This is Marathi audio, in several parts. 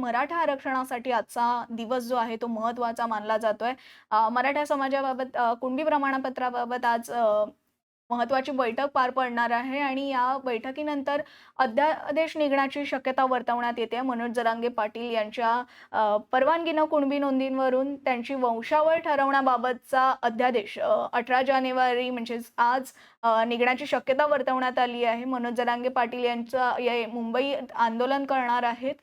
मराठा आरक्षणासाठी आजचा दिवस जो आहे तो महत्त्वाचा मानला जातोय. मराठा समाजाबाबत कुणबी प्रमाणपत्राबाबत आज महत्वाची महत्त्वाची बैठक पार पडणार आहे आणि या बैठकीनंतर अध्यादेश निघण्याची शक्यता वर्तवण्यात येते. मनोज जरांगे पाटील यांच्या परवानगीनं कुणबी नोंदींवरून त्यांची वंशावळ ठरवण्याबाबतचा अध्यादेश अठरा जानेवारी म्हणजेच आज निघण्याची शक्यता वर्तवण्यात आली आहे. मनोज जरांगे पाटील यांचा ये मुंबई आंदोलन करणार आहेत.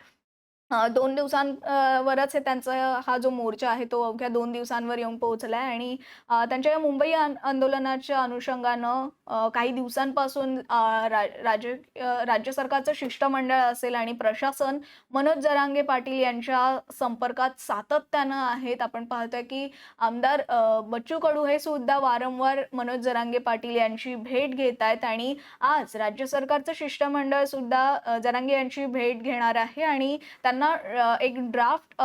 दोन दिवसांवरच हे त्यांचा हा जो मोर्चा आहे तो अवघ्या दोन दिवसांवर येऊन पोहोचलाय आणि त्यांच्या या मुंबई आंदोलनाच्या अनुषंगानं काही दिवसांपासून राज्य राज्य सरकारचं शिष्टमंडळ असेल आणि प्रशासन मनोज जरांगे पाटील यांच्या संपर्कात सातत्यानं आहेत. आपण पाहतोय की आमदार बच्चू कडू हे सुद्धा वारंवार मनोज जरांगे पाटील यांची भेट घेत आहेत आणि आज राज्य सरकारचं शिष्टमंडळ सुद्धा जरांगे यांची भेट घेणार आहे आणि त्यांना त्यांना एक ड्राफ्ट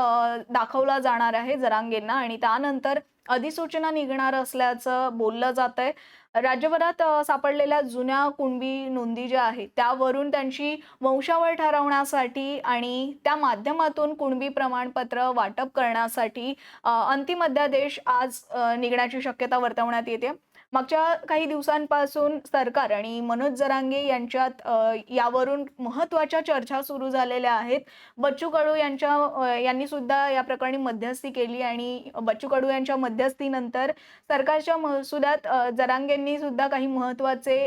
दाखवला जाणार आहे जरांगेंना आणि त्यानंतर अधिसूचना निघणार असल्याचं बोललं जातंय. राज्यभरात सापडलेल्या जुन्या कुणबी नोंदी ज्या आहेत त्यावरून त्यांची वंशावळ ठरवण्यासाठी आणि त्या माध्यमातून कुणबी प्रमाणपत्र वाटप करण्यासाठी अंतिम अध्यादेश आज निघण्याची शक्यता वर्तवण्यात येते. मागच्या काही दिवसांपासून सरकार आणि मनोज जरांगे यांच्यात यावरून महत्त्वाच्या चर्चा सुरू झालेल्या आहेत. बच्चू कडू यांच्या यांनी सुद्धा या प्रकरणी मध्यस्थी केली आणि बच्चू कडू यांच्या मध्यस्थीनंतर सरकारच्या महसुलात जरांगेंनी सुद्धा काही महत्त्वाचे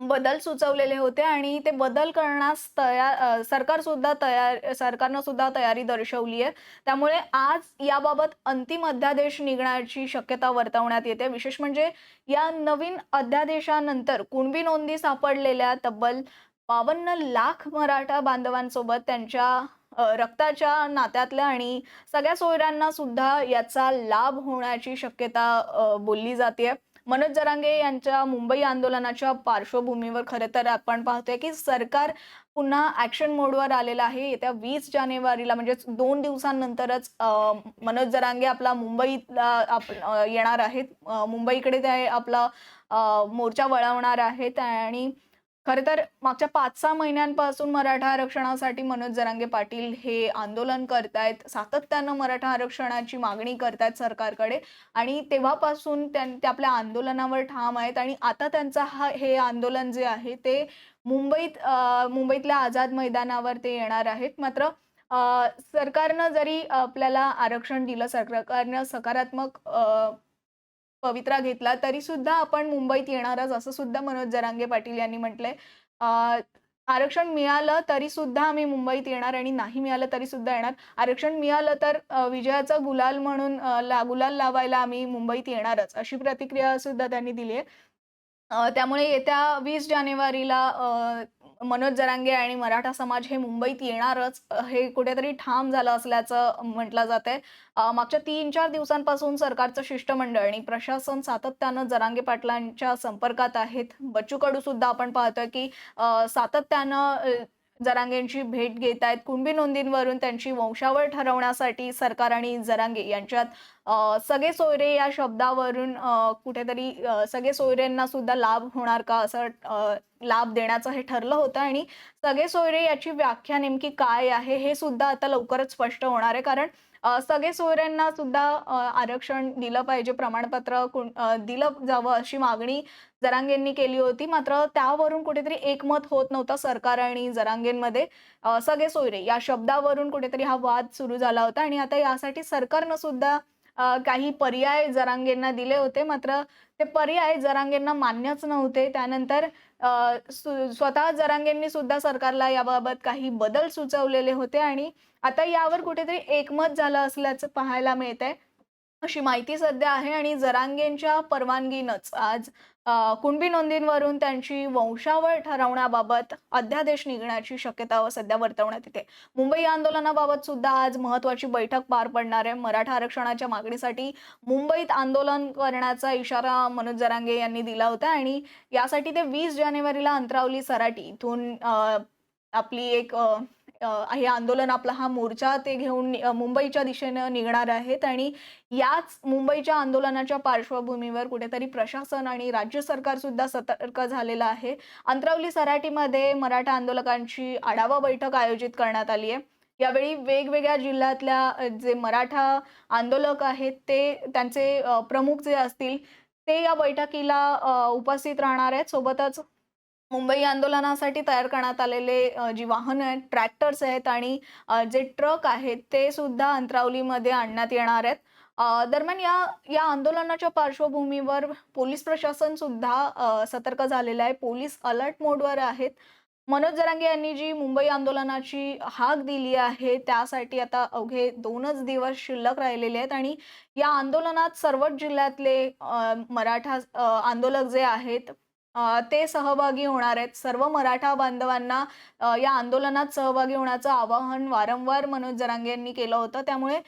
बदल सुचवलेले होते आणि ते बदल करण्यास तयार सरकार सुद्धा तयार सरकारनं सुद्धा तयारी दर्शवली आहे. त्यामुळे आज याबाबत अंतिम अध्यादेश निघण्याची शक्यता वर्तवण्यात येते. विशेष म्हणजे या नवीन अध्यादेशानंतर कुणबी नोंदी सापडलेल्या तब्बल 52 लाख मराठा बांधवांसोबत त्यांच्या रक्ताच्या नात्यातल्या आणि सगळ्या सोयऱ्यांना सुद्धा याचा लाभ होण्याची शक्यता बोलली बोलली आहे मनोज जरांगे यांच्या मुंबई आंदोलनाच्या पार्श्वभूमीवर खरं तर आपण पाहतोय की सरकार पुन्हा ॲक्शन मोडवर आलेलं आहे. येत्या वीस जानेवारीला म्हणजेच दोन दिवसांनंतरच मनोज जरांगे आपला मुंबईतला आप येणार आहेत. मुंबईकडे ते आपला मोर्चा वळवणार आहेत आणि खरं तर मागच्या 5-6 महिन्यांपासून मराठा आरक्षणासाठी मनोज जरांगे पाटील हे आंदोलन करतायत. सातत्यानं मराठा आरक्षणाची मागणी करतायत सरकारकडे आणि तेव्हापासून त्यां ते आपल्या आंदोलनावर ठाम आहेत आणि आता त्यांचा हा हे आंदोलन जे आहे ते मुंबईत मुंबईतल्या आझाद मैदानावर ते येणार आहेत. मात्र सरकारनं जरी आपल्याला आरक्षण दिलं, सरकारनं सकारात्मक पवित्रा घेतला तरी सुद्धा आपण मुंबईत येणारच असं सुद्धा मनोज जरांगे पाटील यांनी म्हटलंय. आरक्षण मिळालं तरी सुद्धा आम्ही मुंबईत येणार आणि नाही मिळालं तरी सुद्धा येणार. आरक्षण मिळालं तर विजयाचा गुलाल म्हणून ला गुलाल लावायला आम्ही मुंबईत येणारच अशी प्रतिक्रिया सुद्धा त्यांनी दिली आहे. त्यामुळे येत्या वीस जानेवारीला मनोज जरांगे आणि मराठा समाज हे मुंबईत येणारच हे कुठेतरी ठाम झालं असल्याचं म्हटलं जात आहे मागच्या 3-4 दिवसांपासून सरकारचं शिष्टमंडळ आणि प्रशासन सातत्यानं जरांगे पाटलांच्या संपर्कात आहेत. बच्चू कडू सुद्धा आपण पाहतोय की सातत्यानं जरांगेंची भेट घेत आहेत. कुणबी नोंदींवरून त्यांची वंशावळ ठरवण्यासाठी सरकार आणि जरांगे यांच्यात सगळे सोयरे या शब्दावरून कुठेतरी सगळे सोयऱ्यांना सुद्धा लाभ होणार का असं लाभ देण्याचं हे ठरलं होतं आणि सगळे सोयरे याची व्याख्या नेमकी काय आहे हे सुद्धा आता लवकरच स्पष्ट होणार आहे. कारण सगळे सोयऱ्यांना सुद्धा आरक्षण दिलं पाहिजे, प्रमाणपत्र कोण दिलं जावं अशी मागणी जरांगेंनी केली होती. मात्र त्यावरून कुठेतरी एकमत होत नव्हतं सरकार आणि जरांगेंमध्ये. सगळे सोयरे या शब्दावरून कुठेतरी हा वाद सुरू झाला होता आणि आता यासाठी सरकारनं सुद्धा काही पर्याय जरांगेंना दिले होते. मात्र ते पर्याय जरांगेंना मान्यच नव्हते. त्यानंतर स्वतः जरांगेंनी सुद्धा सरकारला याबाबत काही बदल सुचवलेले होते आणि आता यावर कुठेतरी एकमत झालं असल्याचं पाहायला मिळतंय. अशी माहिती सध्या आहे आणि जरांगेंच्या परवानगीनंच आज कुणबी नोंदींवरून त्यांची वंशावळ ठरवण्याबाबत अध्यादेश निघण्याची शक्यता सध्या वर्तवण्यात येते. मुंबई आंदोलनाबाबत सुद्धा आज महत्वाची बैठक पार पडणार आहे. मराठा आरक्षणाच्या मागणीसाठी मुंबईत आंदोलन करण्याचा इशारा मनोज जरांगे यांनी दिला होता आणि यासाठी ते वीस जानेवारीला अंतरावली सराटी इथून आपली एक हे आंदोलन आपला हा मोर्चा ते घेऊन मुंबईच्या दिशेनं निघणार आहेत आणि याच मुंबईच्या आंदोलनाच्या पार्श्वभूमीवर कुठेतरी प्रशासन आणि राज्य सरकार सुद्धा सतर्क झालेलं आहे. अंतरावली सराटीमध्ये मराठा आंदोलकांची आढावा बैठक आयोजित करण्यात आली आहे. यावेळी वेगवेगळ्या जिल्ह्यातल्या जे मराठा आंदोलक आहेत ते त्यांचे प्रमुख जे असतील ते या बैठकीला उपस्थित राहणार आहेत सोबतच मुंबई आंदोलनासाठी तयार करण्यात आलेले जी वाहनं आहेत ट्रॅक्टर्स आहेत आणि जे ट्रक आहेत ते सुद्धा अंतरावलीमध्ये आणण्यात येणार आहेत. दरम्यान या या आंदोलनाच्या पार्श्वभूमीवर पोलीस प्रशासन सुद्धा सतर्क झालेलं आहे. पोलीस अलर्ट मोडवर आहेत. मनोज जरांगे यांनी जी मुंबई आंदोलनाची हाक दिली आहे त्यासाठी आता अवघे दोनच दिवस शिल्लक राहिलेले आहेत आणि या आंदोलनात सर्वच जिल्ह्यातले मराठा आंदोलक जे आहेत ते सहभागी होणार आहेत. सर्व मराठा बांधवांना या आंदोलनात सहभागी होण्याचं आवाहन वारंवार मनोज जरांगे यांनी केलं होतं. त्यामुळे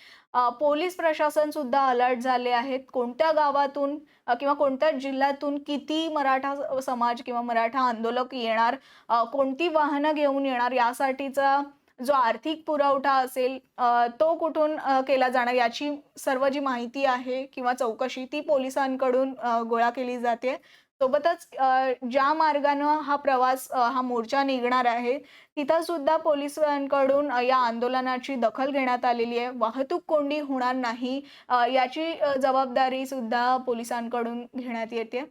पोलीस प्रशासन सुद्धा अलर्ट झाले आहेत. कोणत्या गावातून किंवा कोणत्या जिल्ह्यातून किती मराठा समाज किंवा मराठा आंदोलक येणार कोणती वाहनं घेऊन येणार यासाठीचा जो आर्थिक पुरवठा असेल तो कुठून केला जाणार याची सर्व जी माहिती आहे किंवा चौकशी ती पोलिसांकडून गोळा केली जाते. सोबतच ज्या मार्गानं हा प्रवास हा मोर्चा निघणार आहे तिथं सुद्धा पोलिसांकडून या आंदोलनाची दखल घेण्यात आलेली आहे. वाहतूक कोंडी होणार नाही याची जबाबदारी सुद्धा पोलिसांकडून घेण्यात येते.